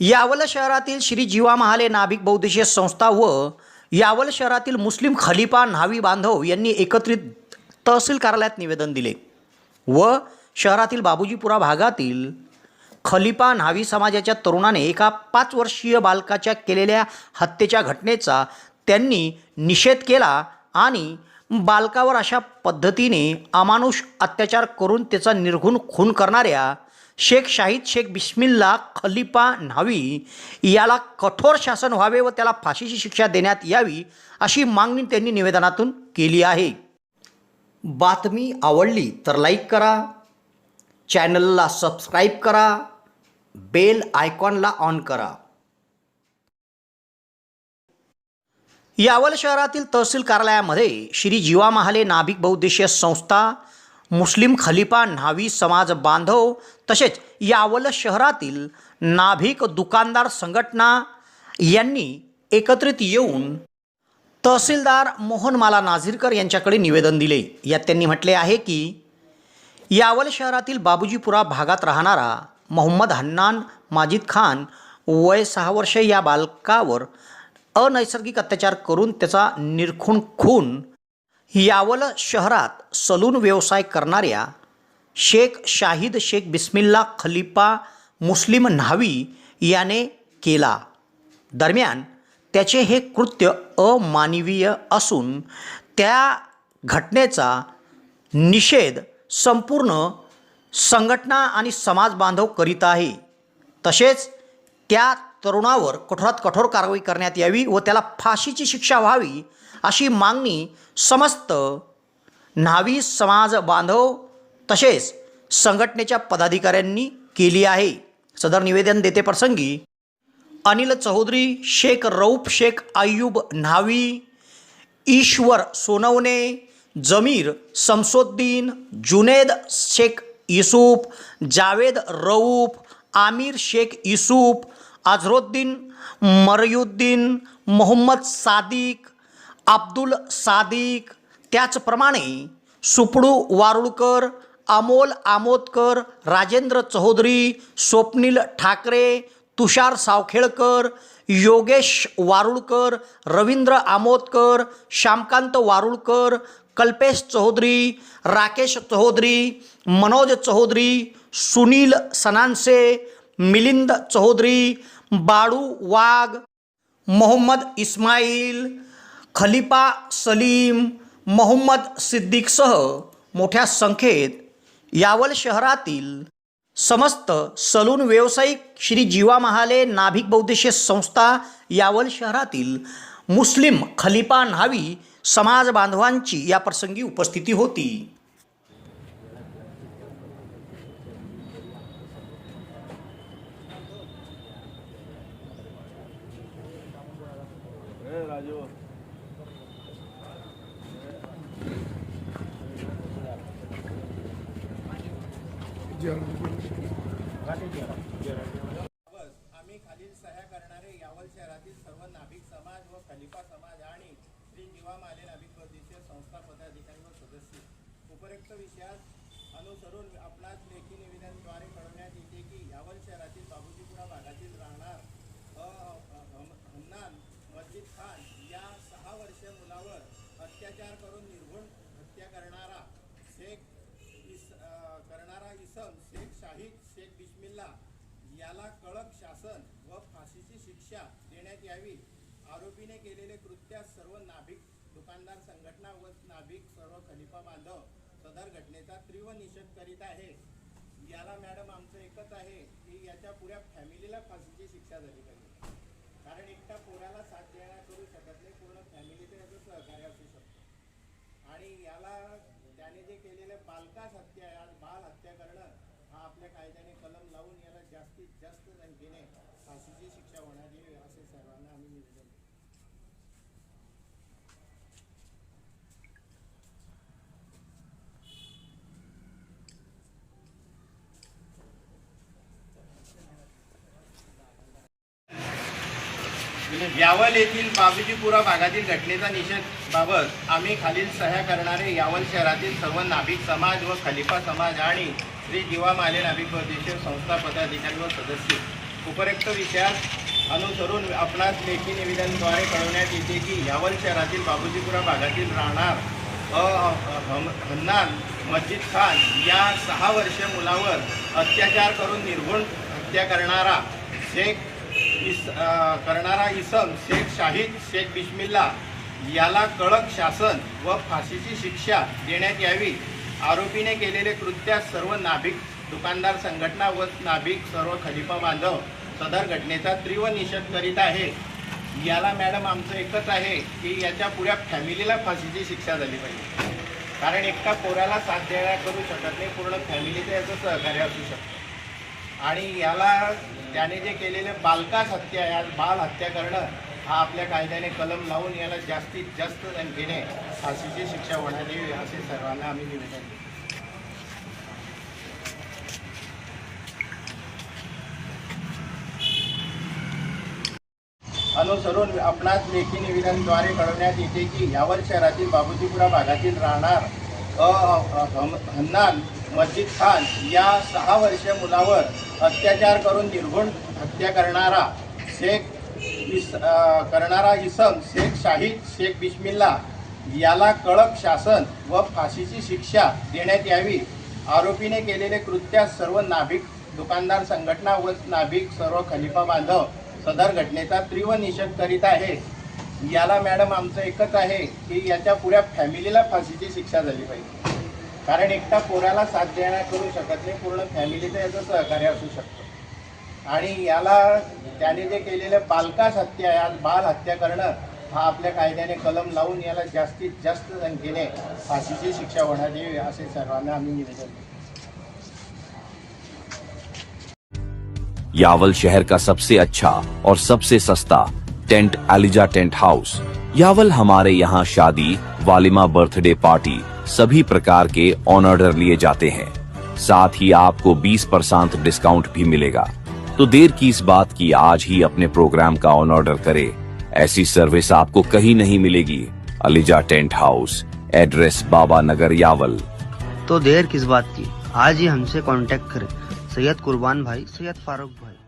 यावल शहरातील श्री जीवा महाले नाभिक बौद्धिशीय संस्था व यावल शहरातील मुस्लिम खलिफा न्हावी बांधव यांनी एकत्रित तहसील कार्यालयात निवेदन दिले व शहरातील बाबूजीपुरा भागातील खलिफा न्हावी समाजाच्या तरुणाने एका पाच वर्षीय बालकाच्या केलेल्या हत्येच्या घटनेचा त्यांनी निषेध केला आणि बालकावर अशा पद्धतीने अमानुष अत्याचार करून त्याचा निर्घुण खून करणाऱ्या शेख शाहिद शेख बिस्मिल्ला खलिफा न्हावी. याला कठोर शासन व्हावे व त्याला फाशीची शिक्षा देण्यात यावी अशी मागणी त्यांनी निवेदनातून केली आहे. बातमी आवडली तर लाईक करा. चॅनलला सबस्क्राईब करा. बेल आयकॉनला ऑन करा. यावल शहरातील तहसील कार्यालयामध्ये श्री जीवा महाले नाभिक बहुद्देशीय संस्था मुस्लिम खलिफा न्हावी समाज बांधव तसेच यावल शहरातील नाभिक दुकानदार संघटना यांनी एकत्रित येऊन तहसीलदार मोहनमाला नाझीरकर यांच्याकडे निवेदन दिले. यात त्यांनी म्हटले आहे की यावल शहरातील बाबूजीपुरा भागात राहणारा मोहम्मद हन्नान माजिद खान वय सहा वर्ष या बालकावर अनैसर्गिक अत्याचार करून त्याचा निरखून खून यावल शहरात सलून व्यवसाय करणाऱ्या शेख शाहिद शेख बिस्मिल्ला खलिफा मुस्लिम न्हावी याने केला. दरम्यान त्याचे हे कृत्य अमानवीय असून त्या घटनेचा निषेध संपूर्ण संघटना आणि समाज बांधव करीत आहे. तसेच त्या तरुणावर कठोरात कठोर कारवाई करण्यात यावी व त्याला फाशीची शिक्षा व्हावी अशी मागणी समस्त न्हावी समाज बांधव तसेच संघटनेच्या पदाधिकाऱ्यांनी केली आहे. सदर निवेदन देते प्रसंगी अनिल चौधरी शेख रऊफ शेख आयुब न्हावी ईश्वर सोनवणे जमीर समसोद्दीन जुनेद शेख युसूफ जावेद रऊफ आमिर शेख युसूफ अझरुद्दीन मरयुद्दीन मोहम्मद सादिक अब्दुल सादिक. त्याचप्रमाणे सुपडू वारुळकर अमोल आमोदकर राजेंद्र चौधरी स्वप्नील ठाकरे तुषार सावखेळकर योगेश वारुळकर रवींद्र आमोदकर श्यामकांत वारुळकर कल्पेश चौधरी राकेश चौधरी मनोज चौधरी सुनील सनानसे मिलिंद चौधरी बाळू वाघ मोहम्मद इस्माईल खलिफा सलीम मोहम्मद सिद्दीकसह मोठ्या संख्येत यावल शहरातील समस्त सलून व्यावसायिक श्री जीवा महाले नाभिक बौद्धिशीय संस्था यावल शहरातील मुस्लिम खलिफा न्हावी समाज बांधवांची या प्रसंगी उपस्थिती होती. आम्ही खालील सह्या करणारे यावल शहरातील सर्व नाभिक समाज व खलिफा समाज आणि श्री जीवा माले नाभिक प्रदेशीय संस्था पदाधिकारी व सदस्य उपरोक्त विषयास अनुसरून आपणास लेखी निवेदनद्वारे कळवण्यात येते की यावल शहरातील बाबूजीपुरा भागातील राहणार याला कडक शासन व फाशीची शिक्षा देण्यात यावी. आरोपीने केलेले कृत्यास सर्व नाभिक दुकानदार संघटना व नाभिक सर्व खलिफा बांधव सदर घटनेचा तीव्र निषेध करीत आहे याला मॅडम आमचं एकच आहे की याच्या पुऱ्या फॅमिलीला फाशीची शिक्षा झाली पाहिजे. कारण एकटा पोराला साथ देण्या करू शकत नाही पूर्ण फॅमिलीचं याचं सहकार्य असू शकतं. आणि याला त्याने जे केलेलं बालकास हत्या बाल हत्या करणं हा आपल्या कायद्याने कलम लावून जास्तीत जास्त संख्येने फाशीची शिक्षा होण्यात यावी असे सर्वांना आम्ही निवेदन म्हणजे यावल येथील बाबूजीपुरा भागातील घटनेचा निषेध बाबत आम्ही खालील सह्या करणारे यावल शहरातील सर्व नाभिक समाज व खलिफा समाज आणि श्री जीवा माले नाभिक संस्था पदाधिकारी व सदस्य. उपरोक्त विषयास अनुसरून आपणास लेखी निवेदनद्वारे कळवण्यात येते की यावल शहरातील बाबूजीपुरा भागातील राहणार अ हम- हन्नान मस्जिद खान या सहा वर्षीय मुलावर अत्याचार करून निर्गुण हत्या करणारा शेख इस करणारा इसम शेख शाहिद शेख बिस्मिल्ला याला कडक शासन व फाशीची शिक्षा देण्यात यावी. आरोपीने केलेले कृत्यास सर्व नाभिक दुकानदार संघटना व नाभिक सर्व खलिफा बांधव सदर घटनेचा तीव्र निषेध करीत आहे. याला मॅडम आमचं एकच आहे की याच्या पुऱ्या फॅमिलीला फाशीची शिक्षा झाली पाहिजे. कारण एकटा पोराला साथ द्यायला करू शकत नाही पूर्ण फॅमिलीचं याचं सहकार्य असू शकतं. आणि याला त्याने जे केलेले बालकाच हत्या या बाल हत्या करणं हा आपल्या कायद्याने कलम लावून याला जास्तीत जास्त घेणे फाशीची शिक्षा होणार यावी असे सर्वांना आम्ही निवेदन देतो. अनुसरून आपणास लेखी निवेदनद्वारे कळवण्यात येते की यावर शहरातील बाबुजीपुरा भागातील राहणार हन्नान मस्जिद खान या सहा वर्षीय मुलावर अत्याचार करून निर्घुण हत्या करणारा शेख इस करणारा इसम शेख शाहिद शेख बिस्मिल्ला याला कडक शासन व फाशीची शिक्षा देण्यात यावी. आरोपीने केलेले कृत्या सर्व नाभिक दुकानदार संघटना व नाभिक सर्व खलिफा बांधव सदर घटनेचा तीव्र निषेध करीत आहे. याला मॅडम आमचं एकच आहे की याच्या पुऱ्या फॅमिलीला फाशीची शिक्षा झाली पाहिजे. कारण एकटा पोराला साथ देण्या करू शकत नाही पूर्ण फॅमिलीचं याचं सहकार्य असू शकतं. आणि हत्या या बाल हत्या हा कलम जास्तीत जास्त शिक्षा निवेदन यावल शहर का सबसे अच्छा और सबसे सस्ता tent Eliza tent house. Yawal हमारे यहाँ शादी, वालिमा बर्थडे पार्टी, सभी प्रकार के ऑन ऑर्डर लिए जाते हैं। साथ ही आपको 20 परसेंट डिस्काउंट भी मिलेगा। तो देर की इस बात की आज ही अपने प्रोग्राम का ऑन ऑर्डर करे। ऐसी सर्विस आपको कहीं नहीं मिलेगी। ELISA tent house, address Baba Nagar Yawal. तो देर किस बात की? आज ही हमसे कांटेक्ट करें। सैयद कुर्बान भाई, सैयद फारूक भाई।